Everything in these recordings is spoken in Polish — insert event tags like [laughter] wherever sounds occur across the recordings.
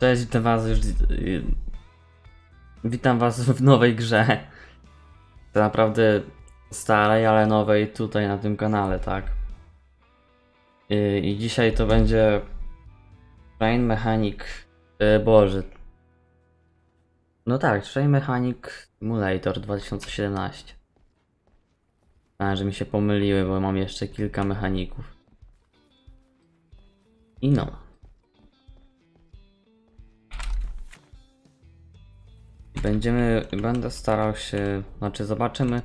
Cześć, witam was już. y, Witam was w nowej grze. To naprawdę starej, ale nowej tutaj na tym kanale, tak? Y, I dzisiaj to będzie Train Mechanic. y, Boże. No tak, Train Mechanic Simulator 2017. A, że mi się pomyliły, bo mam jeszcze kilka mechaników. I no. Będziemy, będę starał się, znaczy zobaczymy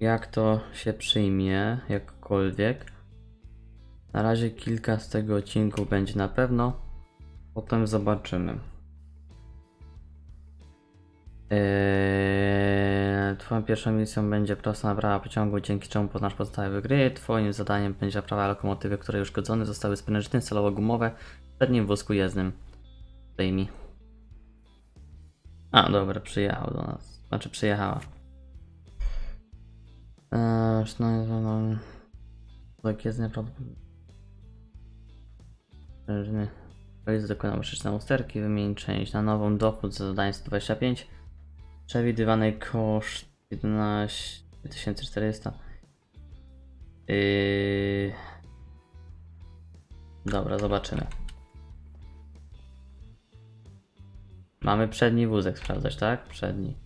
jak to się przyjmie, jakkolwiek. Na razie kilka z tego odcinku będzie na pewno, potem zobaczymy. Eee, twoją pierwszą misją będzie prosta naprawa pociągu, dzięki czemu poznasz podstawy gry. Twoim zadaniem będzie naprawa lokomotywy, której uszkodzone zostały sprężyny celowo-gumowe w przednim wózku jezdnym. Zdejmij. A, dobra, przyjechał do nas. Znaczy przyjechała. Eee, no, no. Tak jest nieprawdopodobne. Sprężyny. Powiedz dokonał maszyczne usterki, wymień część na nową dochód za zadanie 125. Przewidywany koszt 11 400. Yy... Dobra, zobaczymy. Mamy przedni wózek sprawdzać, tak? Przedni.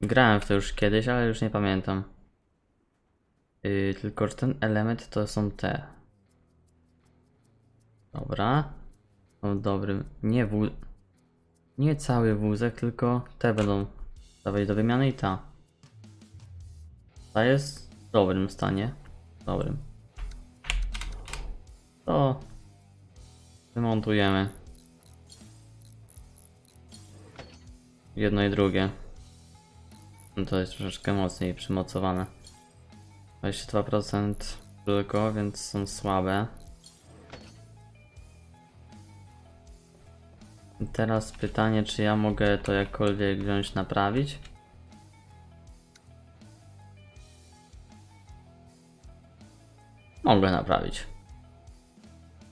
Grałem w to już kiedyś, ale już nie pamiętam. Yy, tylko, że ten element to są te. Dobra. Są dobrym. Nie wóz... Nie cały wózek, tylko te będą dawać do wymiany i ta. Ta jest w dobrym stanie. Dobrym. To wymontujemy. Jedno i drugie. No to jest troszeczkę mocniej przymocowane. 22% tylko, więc są słabe. I teraz pytanie, czy ja mogę to jakkolwiek wziąć, naprawić? Mogę naprawić.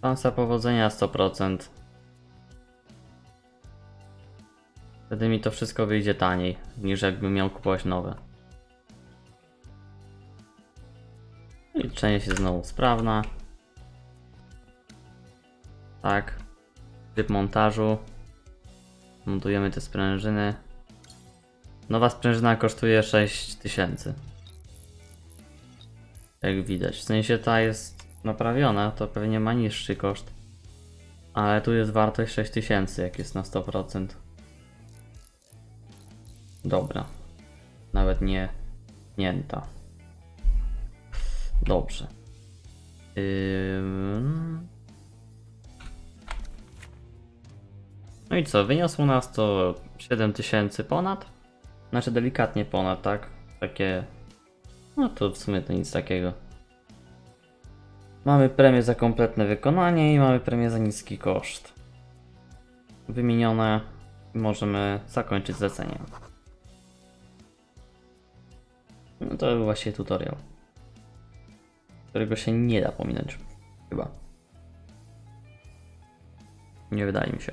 Szansa powodzenia 100%. Wtedy mi to wszystko wyjdzie taniej, niż jakbym miał kupować nowe. Liczenie się znowu sprawna. Tak. Tryb montażu. Montujemy te sprężyny. Nowa sprężyna kosztuje 6000. Jak widać. W sensie ta jest naprawiona, to pewnie ma niższy koszt. Ale tu jest wartość 6000, jak jest na 100%. Dobra. Nawet nie nięta. Dobrze. Ym... No i co, wyniosło nas to 7000 ponad? Znaczy delikatnie ponad, tak? Takie... No to w sumie to nic takiego. Mamy premię za kompletne wykonanie i mamy premię za niski koszt. Wymienione. Możemy zakończyć zlecenie. No to był właśnie tutorial. Którego się nie da pominąć. Chyba. Nie wydaje mi się.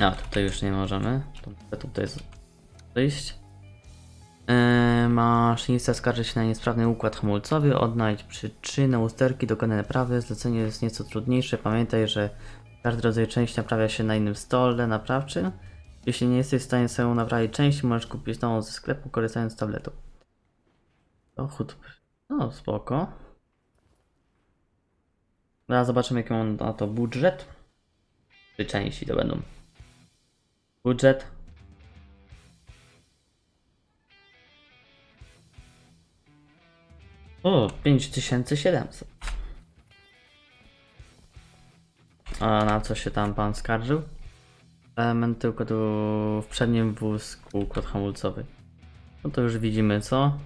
A, tutaj już nie możemy. To tutaj wyjść. Yy, maszynista skarży się na niesprawny układ hamulcowy. Odnajdź przyczynę usterki, dokonaj naprawy. Zlecenie jest nieco trudniejsze. Pamiętaj, że każdy rodzaj części naprawia się na innym stole naprawczym. Jeśli nie jesteś w stanie sobie naprawić części, możesz kupić nową ze sklepu, korzystając z tabletu. Dochód. No, spoko. Teraz zobaczymy, jaki mam na to budżet. Czy części to będą. Budżet. O, 5700. A na co się tam pan skarżył? Elementy układu w przednim wózku, układ hamulcowy. No to już widzimy co.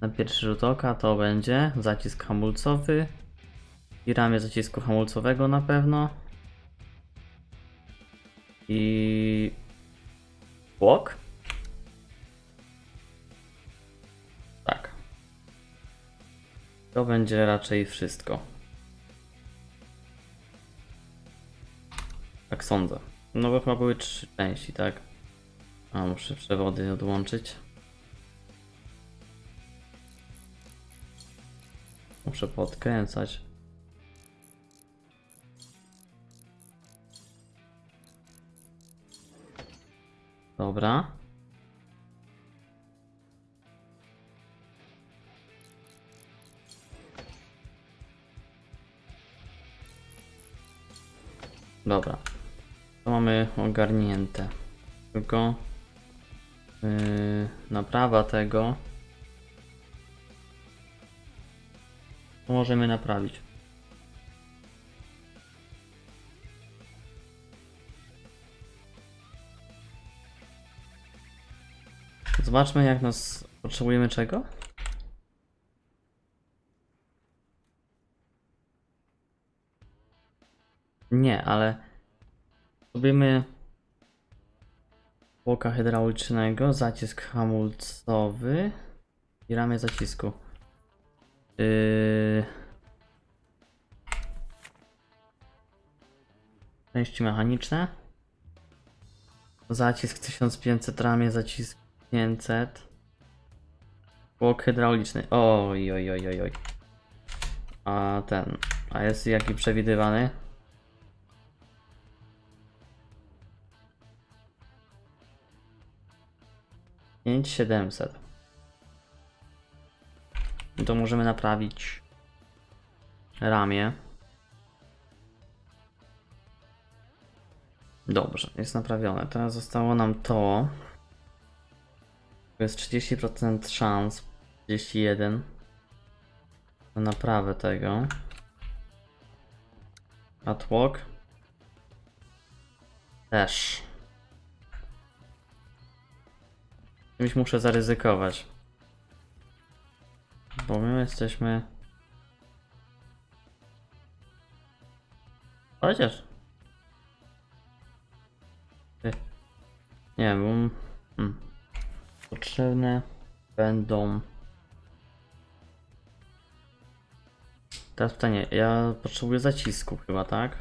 Na pierwszy rzut oka to będzie zacisk hamulcowy i ramię zacisku hamulcowego na pewno. I błok. To będzie raczej wszystko. Tak sądzę. No bo chyba były trzy części, tak? A muszę przewody odłączyć. Muszę podkręcać. Dobra. Dobra. To mamy ogarnięte. Tylko yy, naprawa tego to możemy naprawić. Zobaczmy jak nas potrzebujemy czego? Nie, ale robimy łoka hydraulicznego, zacisk hamulcowy i ramię zacisku. Yy... Części mechaniczne. Zacisk 1500, ramię zacisk 500. Łok hydrauliczny. Oj, oj, oj, oj, oj. A ten. A jest jaki przewidywany? Pięć siedemset. I To możemy naprawić ramię. Dobrze, jest naprawione. Teraz zostało nam to. Jest 30% szans. 31 na naprawę tego. A tłok też. Czymś muszę zaryzykować. Bo my jesteśmy. Chociaż. Nie wiem. Hmm. Potrzebne będą. Teraz pytanie, ja potrzebuję zacisku chyba, tak?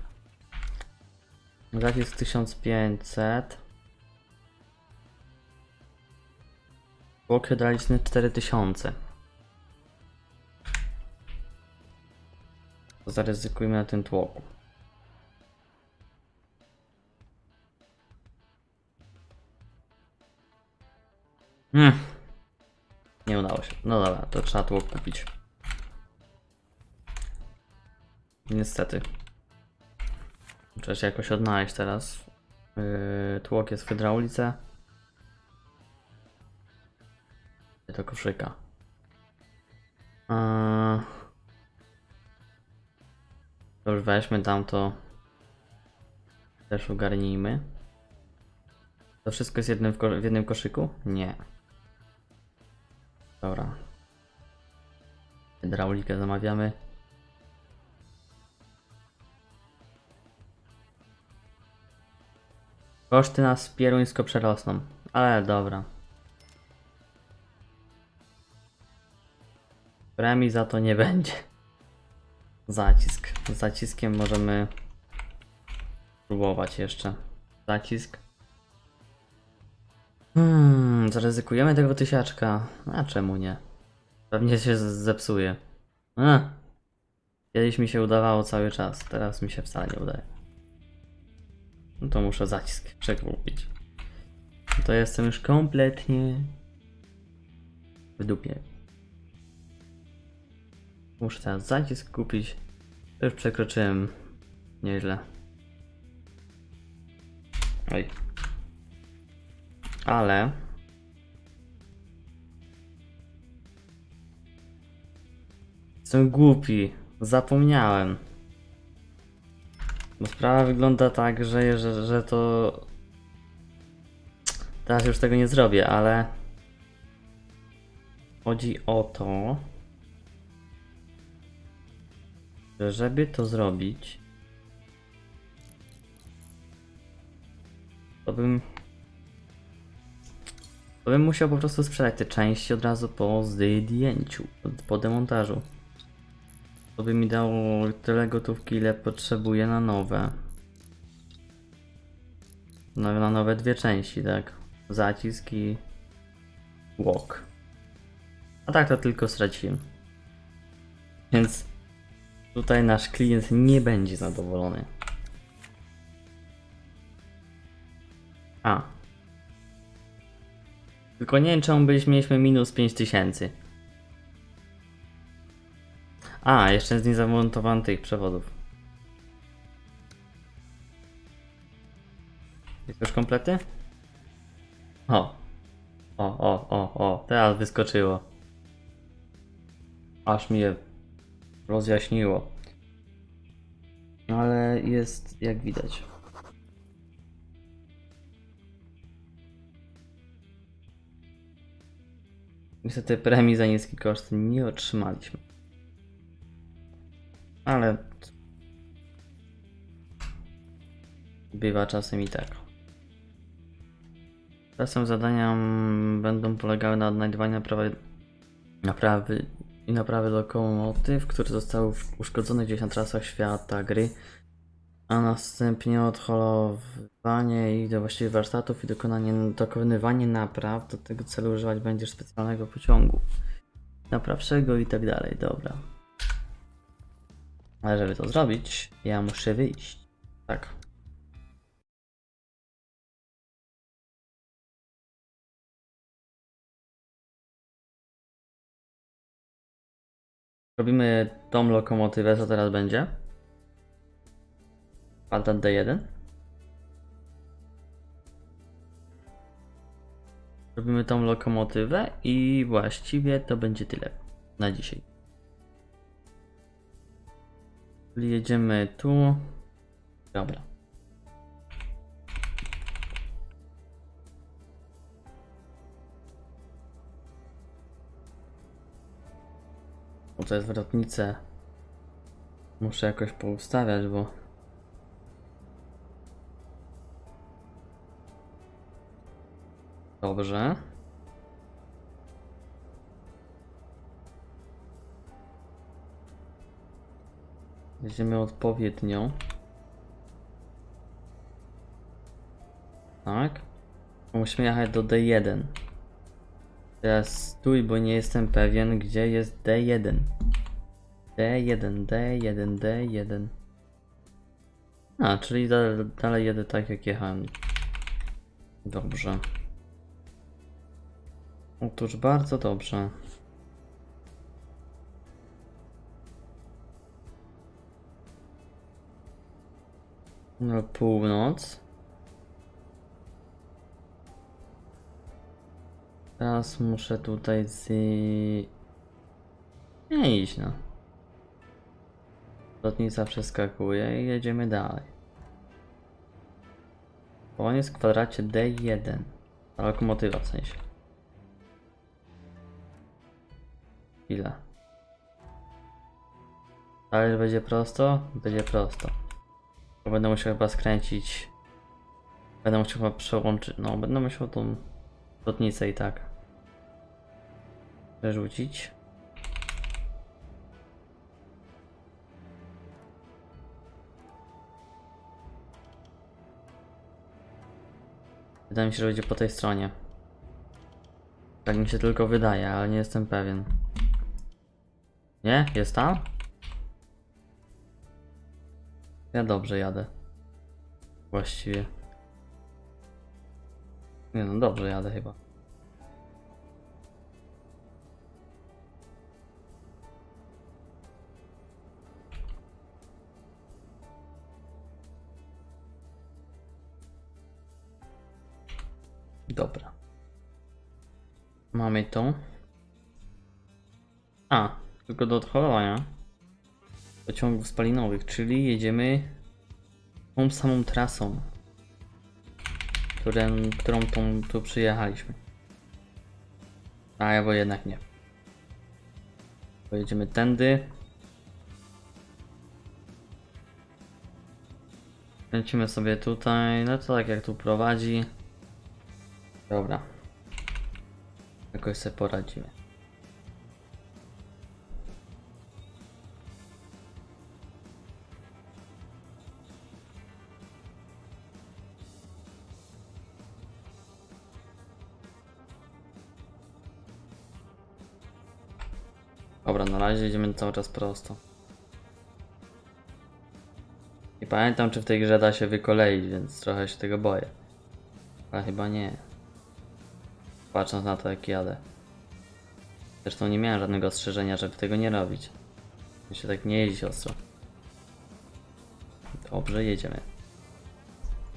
Zacisk 1500. Blok hydrauliczny 4000. To zaryzykujmy na tym tłoku. Hmm. Nie udało się. No dobra, to trzeba tłok kupić. Niestety. Muszę się jakoś odnaleźć teraz. Yy, tłok jest w hydraulice. Koszyka? Eee, to już weźmy tamto. Też ogarnijmy. To wszystko jest jednym w, w jednym koszyku? Nie. Dobra. Hydraulikę zamawiamy. Koszty nas pieruńsko przerosną, ale dobra. Premii za to nie będzie. Zacisk. Zaciskiem możemy próbować jeszcze. Zacisk. Hmm, zaryzykujemy tego tysiaczka. A czemu nie? Pewnie się zepsuje. A. Kiedyś mi się udawało cały czas, teraz mi się wcale nie udaje. No to muszę zacisk przekupić. To jestem już kompletnie w dupie. Muszę teraz zacisk kupić. Już przekroczyłem nieźle. Oj. Ale Jestem głupi. Zapomniałem. Bo sprawa wygląda tak, że, że, że to. Teraz już tego nie zrobię, ale. Chodzi o to, że żeby to zrobić, to bym. To bym musiał po prostu sprzedać te części od razu po zdjęciu, po, demontażu. To by mi dało tyle gotówki, ile potrzebuję na nowe. No, na nowe dwie części, tak? Zacisk i walk. A tak to tylko straciłem. Więc tutaj nasz klient nie będzie zadowolony. A. Tylko nie wiem czemu byśmy mieliśmy minus 5000. A, jeszcze z niezamontowanych przewodów. Jest już komplety? O. O, o, o, o. Teraz wyskoczyło. Aż mnie rozjaśniło. No ale jest jak widać. Niestety premii za niski koszt nie otrzymaliśmy. Ale bywa czasem i tak. Czasem zadania będą polegały na odnajdywaniu naprawy, naprawy i naprawy lokomotyw, które zostały uszkodzone gdzieś na trasach świata gry, a następnie odholowanie ich do właściwych warsztatów i dokonanie, dokonywanie napraw. Do tego celu używać będziesz specjalnego pociągu naprawczego i tak dalej. Dobra. Ale żeby to zrobić, ja muszę wyjść. Tak. Robimy tą lokomotywę, co teraz będzie. Patent D1. Robimy tą lokomotywę i właściwie to będzie tyle na dzisiaj. Czyli jedziemy tu. Dobra. Bo to jest wrotnice. Muszę jakoś poustawiać, bo. Dobrze. Weźmiemy odpowiednią. Tak. Musimy jechać do D1. Teraz stój, bo nie jestem pewien, gdzie jest D1. D1, D1, D1. A, czyli da, dalej jedę tak jak jechałem. Dobrze. Otóż bardzo dobrze. No, północ. Teraz muszę tutaj z... Nie iść no. Lotnica przeskakuje i jedziemy dalej. On jest w kwadracie D1. Ta lokomotywa w sensie. Ile? Ale będzie prosto? Będzie prosto. Bo będę musiał chyba skręcić. Będę musiał chyba przełączyć. No, będę musiał tą lotnicę i tak. Przerzucić. Wydaje mi się, że będzie po tej stronie. Tak mi się tylko wydaje, ale nie jestem pewien. Nie? Jest tam? Ja dobrze jadę. Właściwie. Nie no, dobrze jadę chyba. Mamy to. A, tylko do odholowania pociągów spalinowych, czyli jedziemy tą samą trasą, którą, którą tą, tu przyjechaliśmy. A ja bo jednak nie. Pojedziemy tędy. Kręcimy sobie tutaj, no to tak jak tu prowadzi. Dobra jakoś sobie poradzimy. Dobra, na razie idziemy cały czas prosto. Nie pamiętam, czy w tej grze da się wykoleić, więc trochę się tego boję. Ale chyba nie. Patrząc na to, jak jadę. Zresztą nie miałem żadnego ostrzeżenia, żeby tego nie robić. Się tak nie jeździ ostro. Dobrze, jedziemy.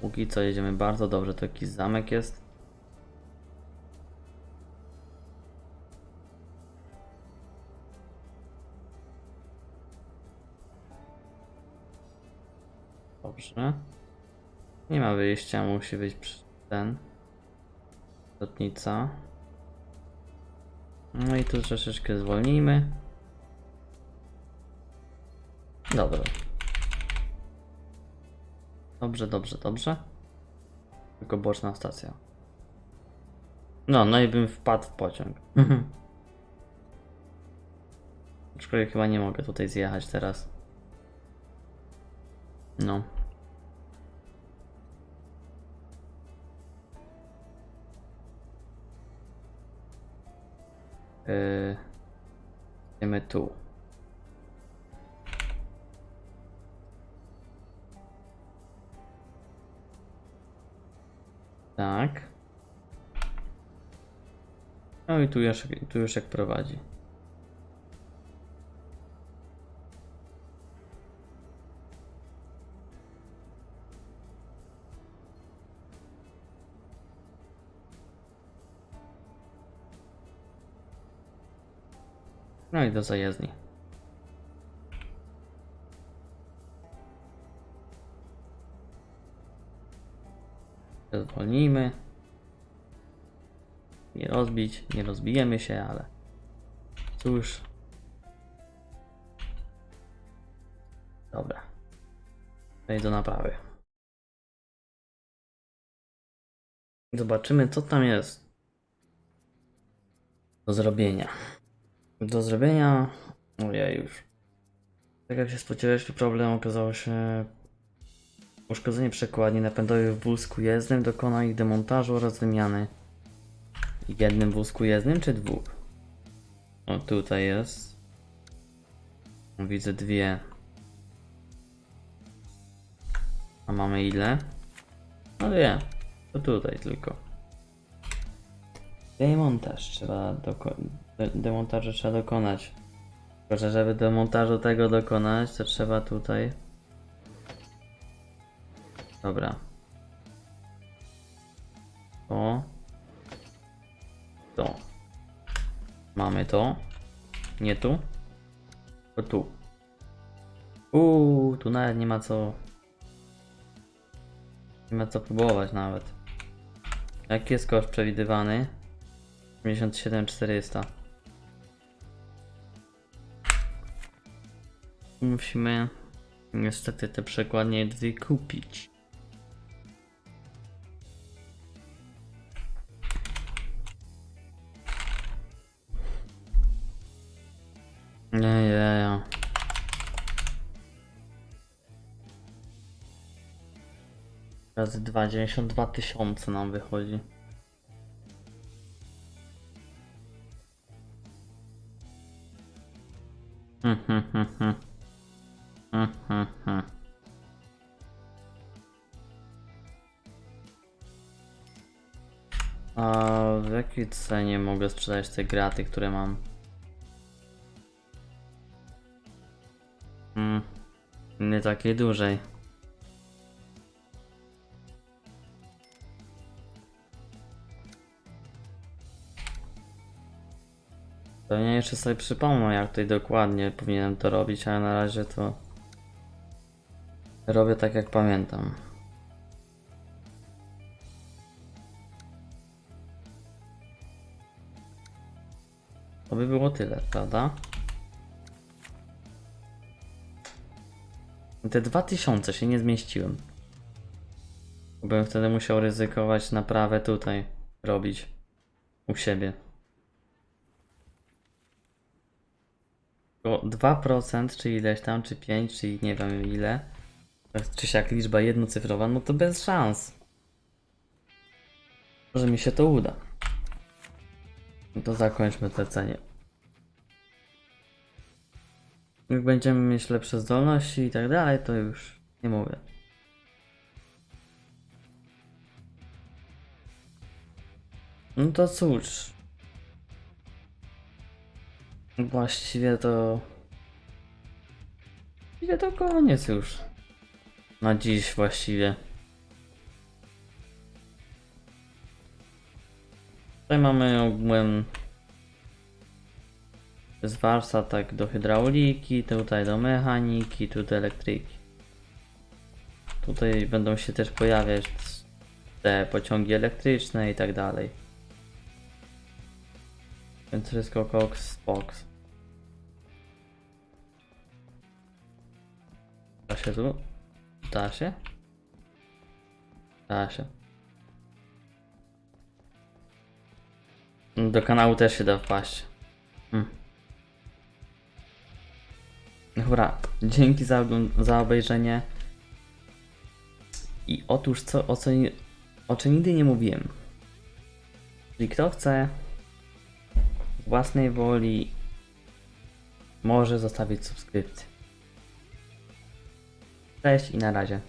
Póki co jedziemy bardzo dobrze. To jakiś zamek jest. Dobrze. Nie ma wyjścia, musi być ten. Lotnica. No i tu troszeczkę zwolnijmy. Dobra. Dobrze, dobrze, dobrze. Tylko boczna stacja. No, no i bym wpadł w pociąg. [laughs] Aczkolwiek chyba nie mogę tutaj zjechać teraz. No. Idziemy tu. Tak. No i tu już, tu już jak prowadzi. No i do zajezdni. Zwolnijmy. Nie rozbić, nie rozbijemy się, ale cóż. Dobra. Przejdź do naprawy. Zobaczymy, co tam jest do zrobienia. Do zrobienia. Ojej, już. Tak jak się spodziewaliśmy, problem okazało się uszkodzenie przekładni napędowej w wózku jezdnym. Dokona ich demontażu oraz wymiany. W jednym wózku jezdnym czy dwóch? O, tutaj jest. Widzę dwie. A mamy ile? No nie, to tutaj tylko. Demontaż trzeba dokonać. De demontażu trzeba dokonać. Tylko, że żeby demontażu tego dokonać, to trzeba tutaj. Dobra. To. To. Mamy to. Nie tu. To tu. Uuu, tu nawet nie ma co. Nie ma co próbować nawet. Jaki jest koszt przewidywany? 57 400. Musimy niestety te przekładnie dwie kupić. Nie, nie, nie. Razy 2, 92 tysiące nam wychodzi. Hmm, hmm, hmm, hmm. A w jakiej cenie mogę sprzedać te graty, które mam? Hmm. Nie takiej dużej. Pewnie jeszcze sobie przypomnę, jak tutaj dokładnie powinienem to robić, ale na razie to robię tak, jak pamiętam. To by było tyle, prawda? Te 2000 się nie zmieściłem. Bym wtedy musiał ryzykować naprawę tutaj robić u siebie. Tylko 2% czy ileś tam, czy 5, czy nie wiem ile. Czy siak liczba jednocyfrowa, no to bez szans. Może mi się to uda. No to zakończmy te cenie. Jak będziemy mieć lepsze zdolności i tak dalej, to już nie mówię. No to cóż. Właściwie to. Właściwie to koniec już. Na dziś właściwie. Tutaj mamy ogółem z warsztat tak do hydrauliki, tutaj do mechaniki, tu do elektryki. Tutaj będą się też pojawiać te pociągi elektryczne i tak dalej. Więc wszystko koks, box. Da się tu? Da się? Da się. Do kanału też się da wpaść. Hmm. Dobra, dzięki za, za obejrzenie. I otóż co, o co, o czym nigdy nie mówiłem. Czyli kto chce własnej woli może zostawić subskrypcję. Cześć i na razie.